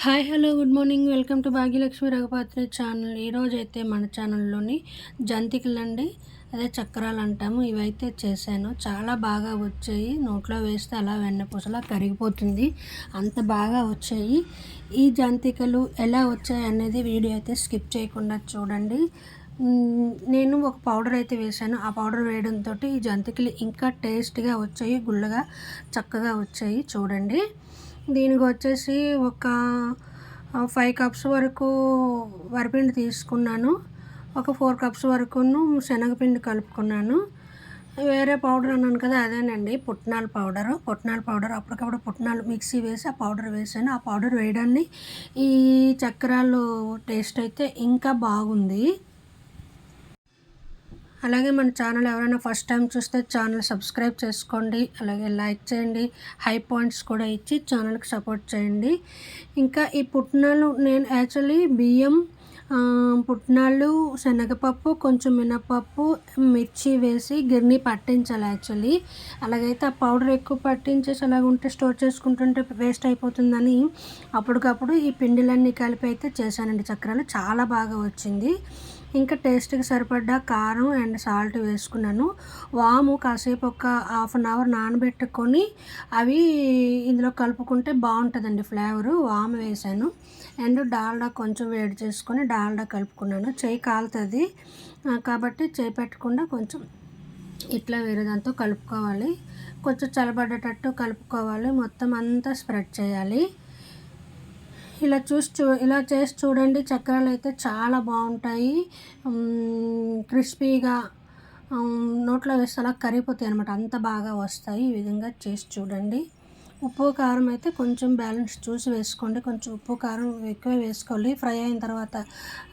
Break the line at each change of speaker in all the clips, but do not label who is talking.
Hi hello good morning. Welcome to Bhagyalakshmi Raghupathri channel. ఈరోజైతే మన ఛానల్లోని జంతికలు అండి అదే చక్రాలు అంటాము. ఇవైతే చేశాను. చాలా బాగా వచ్చాయి. నోట్లో వేస్తే అలా వెన్నపూసలా కరిగిపోతుంది. అంత బాగా వచ్చాయి. ఈ జంతికలు ఎలా వచ్చాయి అనేది వీడియో అయితే స్కిప్ చేయకుండా చూడండి. నేను ఒక పౌడర్ అయితే వేశాను. ఆ పౌడర్ వేయడంతో ఈ జంతికలు ఇంకా టేస్ట్గా వచ్చాయి. గుల్లగా చక్కగా వచ్చాయి. చూడండి. దీనికి వచ్చేసి ఒక ఫైవ్ కప్స్ వరకు వరిపిండి తీసుకున్నాను. ఒక ఫోర్ కప్స్ వరకును శనగపిండి కలుపుకున్నాను. వేరే పౌడర్ అన్నాను కదా అదేనండి. పుట్నాల పౌడరు. పుట్నాల పౌడర్ అప్పటికప్పుడు పుట్నాలు మిక్సీ వేసి ఆ పౌడర్ వేసాను. ఆ పౌడర్ వేయడాన్ని ఈ చక్రాలు టేస్ట్ అయితే ఇంకా బాగుంది. అలాగే మన ఛానల్ ఎవరైనా ఫస్ట్ టైం చూస్తే ఛానల్ సబ్స్క్రైబ్ చేసుకోండి అలాగే లైక్ చేయండి హై పాయింట్స్ కూడా ఇచ్చి ఛానల్కి సపోర్ట్ చేయండి. ఇంకా ఈ పుట్నాలు నేను యాక్చువల్లీ బియ్యం పుట్నాలు శనగపప్పు కొంచెం మినపప్పు మిర్చి వేసి గిర్ని పట్టించాలి యాక్చువల్లీ అలాగైతే ఆ పౌడర్ ఎక్కువ పట్టించేసి అలాగ ఉంటే స్టోర్ చేసుకుంటుంటే వేస్ట్ అయిపోతుందని అప్పటికప్పుడు ఈ పిండిలన్నీ కలిపి అయితే చేశానండి. చక్రాలు చాలా బాగా వచ్చింది. ఇంకా టేస్ట్కి సరిపడ్డ కారం అండ్ సాల్ట్ వేసుకున్నాను. వాము కాసేపు ఒక హాఫ్ అన్ అవర్ నానబెట్టుకొని అవి ఇందులో కలుపుకుంటే బాగుంటుందండి ఫ్లేవరు వాము వేసాను. అండ్ డాల్డా కొంచెం వేడి చేసుకొని డాల్డా కలుపుకున్నాను. చేయి కాలుతుంది. కాబట్టి చేయి పెట్టకుండా కొంచెం ఇట్లా వేరే దాంతో కలుపుకోవాలి. కొంచెం చల్లబడ్డేటట్టు కలుపుకోవాలి. మొత్తం అంతా స్ప్రెడ్ చేయాలి. ఇలా చూసి చూ ఇలా చేసి చూడండి. చక్రాలు అయితే చాలా బాగుంటాయి. క్రిస్పీగా నోట్లో వేస్తే అలా కరిగిపోతాయి అనమాట అంత బాగా వస్తాయి. ఈ విధంగా చేసి చూడండి. ఉప్పు కారం అయితే కొంచెం బ్యాలెన్స్ చూసి వేసుకోండి. కొంచెం ఉప్పు కారం ఎక్కువ వేసుకోవాలి. ఫ్రై అయిన తర్వాత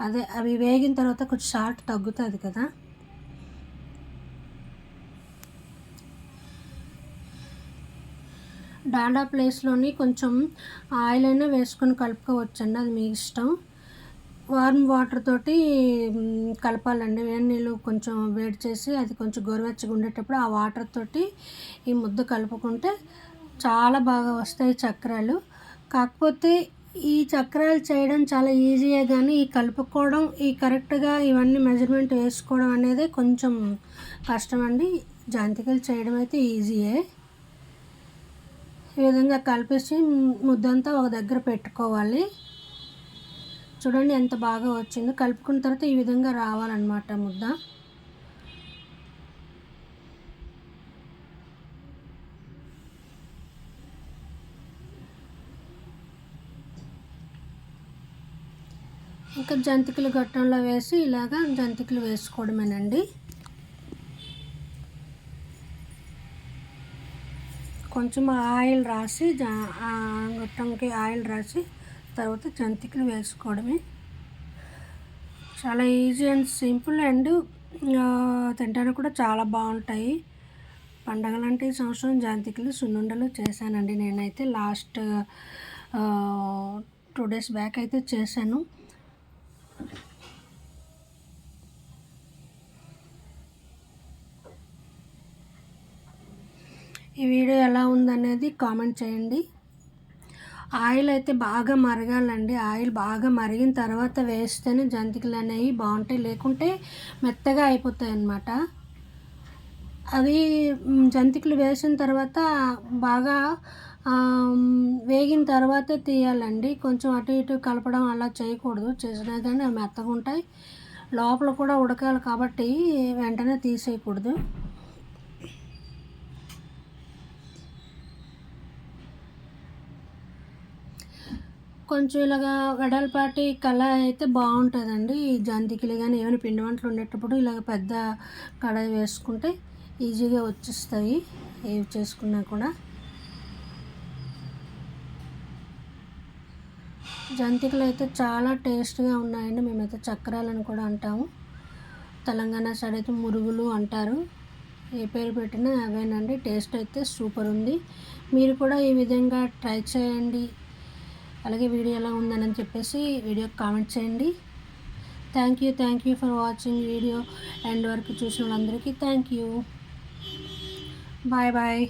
అదే అవి వేగిన తర్వాత కొంచెం షార్ట్ తగ్గుతుంది కదా. డాడా ప్లేస్లోని కొంచెం ఆయిల్ అయినా వేసుకొని కలుపుకోవచ్చండి. అది మీ ఇష్టం. వార్మ్ వాటర్ తోటి కలపాలండి. వేడి నీళ్ళు కొంచెం వేడి చేసి అది కొంచెం గోరువెచ్చగా ఉండేటప్పుడు ఆ వాటర్ తోటి ఈ ముద్ద కలుపుకుంటే చాలా బాగా వస్తాయి చక్రాలు. కాకపోతే ఈ చక్రాలు చేయడం చాలా ఈజీయే కానీ ఈ కలుపుకోవడం ఈ కరెక్ట్గా ఇవన్నీ మెజర్మెంట్ వేసుకోవడం అనేది కొంచెం కష్టం అండి జాంతికలు చేయడం అయితే ఈజీయే ఈ విధంగా కలిపేసి ముద్దంతా ఒక దగ్గర పెట్టుకోవాలి. చూడండి ఎంత బాగా వచ్చిందో. కలుపుకున్న తర్వాత ఈ విధంగా రావాలన్నమాట ముద్ద. ఇంకా జంతికలు గట్టంలో వేసి ఇలాగా జంతికలు వేసుకోవడమేనండి. కొంచెం ఆయిల్ రాసి గొట్టంకి ఆయిల్ రాసి తర్వాత జంతికలు వేసుకోవడమే. చాలా ఈజీ అండ్ సింపుల్ అండ్ తింటానికి కూడా చాలా బాగుంటాయి. పండగలంటే ఈ సంవత్సరం జంతికలు సున్నుండలు చేశానండి నేనైతే. లాస్ట్ టూ డేస్ బ్యాక్ అయితే చేశాను. ఈ వీడియో ఎలా ఉందనేది కామెంట్ చేయండి. ఆయిల్ అయితే బాగా మరగాలండి. ఆయిల్ బాగా మరిగిన తర్వాత వేస్తేనే జంతికలు అనేవి బాగుంటాయి. లేకుంటే మెత్తగా అయిపోతాయి అన్నమాట అవి జంతికలు వేసిన తర్వాత బాగా వేగిన తర్వాతే తీయాలండి. కొంచెం అటు ఇటు కలపడం అలా చేయకూడదు. చేసినా కానీ అవి మెత్తగా ఉంటాయి. లోపల కూడా ఉడకాలి కాబట్టి వెంటనే తీసేయకూడదు. కొంచెం ఇలాగా వెడల్పాటి కళాయి అయితే బాగుంటుందండి. ఈ జంతికలు కానీ ఏమైనా పిండి వంటలు ఉండేటప్పుడు ఇలాగ పెద్ద కడాయి వేసుకుంటే ఈజీగా వచ్చేస్తాయి. ఏవి చేసుకున్నా కూడా. జంతికలు అయితే చాలా టేస్ట్గా ఉన్నాయండి. మేమైతే చక్రాలని కూడా అంటాము. తెలంగాణ సైడ్ అయితే మురుగులు అంటారు. ఏ పేరు పెట్టినా అవేనండి. టేస్ట్ అయితే సూపర్ ఉంది. మీరు కూడా ఈ విధంగా ట్రై చేయండి. అలాగే వీడియో ఎలా ఉందని చెప్పేసి వీడియో కామెంట్ చేయండి. Thank you thank you for watching video. End వరకు చూసిన వాళ్ళందరికీ థ్యాంక్ యూ. Bye bye.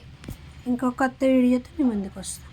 ఇంకొక కొత్త వీడియోతో మీ ముందుకు వస్తాం.